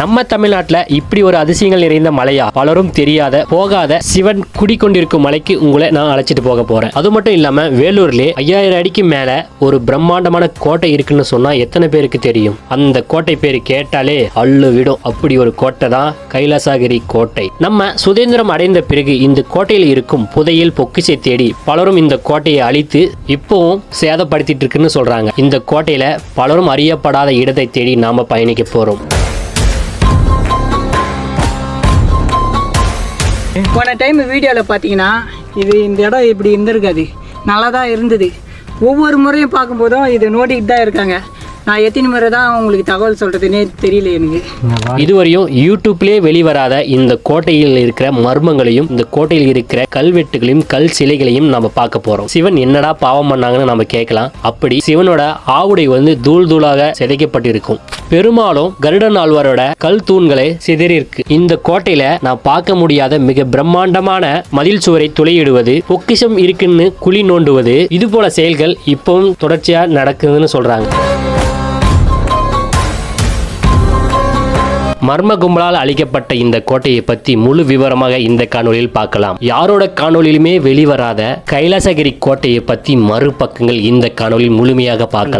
நம்ம தமிழ்நாட்டில் இப்படி ஒரு அதிசயங்கள் நிறைந்த மலையா? பலரும் தெரியாத போகாத சிவன் குடிக்கொண்டிருக்கும் மலைக்கு உங்களை நான் அழைச்சிட்டு போக போறேன். அது மட்டும் இல்லாம வேலூர்ல ஐயாயிரம் அடிக்கு மேல ஒரு பிரம்மாண்டமான கோட்டை இருக்குன்னு சொன்னா எத்தனை பேருக்கு தெரியும்? அந்த கோட்டை பேர் கேட்டாலே அள்ளு விடும் அப்படி ஒரு கோட்டை தான் கைலாசகிரி கோட்டை. நம்ம சுதந்திரம் அடைந்த பிறகு இந்த கோட்டையில் இருக்கும் புதையில் பொக்கிசை தேடி பலரும் இந்த கோட்டையை அழித்து இப்பவும் சேதப்படுத்திட்டு இருக்குன்னு சொல்றாங்க. இந்த கோட்டையில பலரும் அறியப்படாத இடத்தை தேடி நாம பயணிக்க போறோம். போன டைம் வீடியோவில் பார்த்தீங்கன்னா இது இந்த இடம் இப்படி இருந்திருக்காது. நல்லா தான் இருந்தது. ஒவ்வொரு முறையும் பார்க்கும்போதும் இது நோண்டிக்கிட்டு தான் இருக்காங்க. நான் எத்தனை முறை தான் உங்களுக்கு தகவல் சொல்கிறதுனே தெரியல எனக்கு. இதுவரையும் யூடியூப்லேயே வெளிவராத இந்த கோட்டையில் இருக்கிற மர்மங்களையும் இந்த கோட்டையில் இருக்கிற கல்வெட்டுகளையும் கல் சிலைகளையும் நம்ம பார்க்க போகிறோம் சிவன் என்னடா பாவம் பண்ணாங்கன்னு நம்ம கேட்கலாம். அப்படி சிவனோட ஆவுடை வந்து தூள் தூளாக சிதைக்கப்பட்டிருக்கும். பெரும்பாலும் கருடன் ஆழ்வாரோட கல் தூண்களை சிதறியிருக்கு. இந்த கோட்டையில நான் பார்க்க முடியாத மிக பிரம்மாண்டமான மதில் சுவரை துளையிடுவது பொக்கிஷம் இருக்குன்னு குழி நோண்டுவது இது போல செயல்கள் இப்பவும் தொடர்ச்சியா நடக்குதுன்னு சொல்றாங்க. மர்ம கும்பலால் அளிக்கப்பட்ட இந்த கோட்டையை பத்தி முழு விவரமாக இந்த காணொளியில் பார்க்கலாம். யாரோட காணொளியிலுமே வெளிவராத கைலாசகிரி கோட்டையை பத்தி மறுபக்கங்கள் இந்த காணொலியில் முழுமையாக பார்க்கலாம்.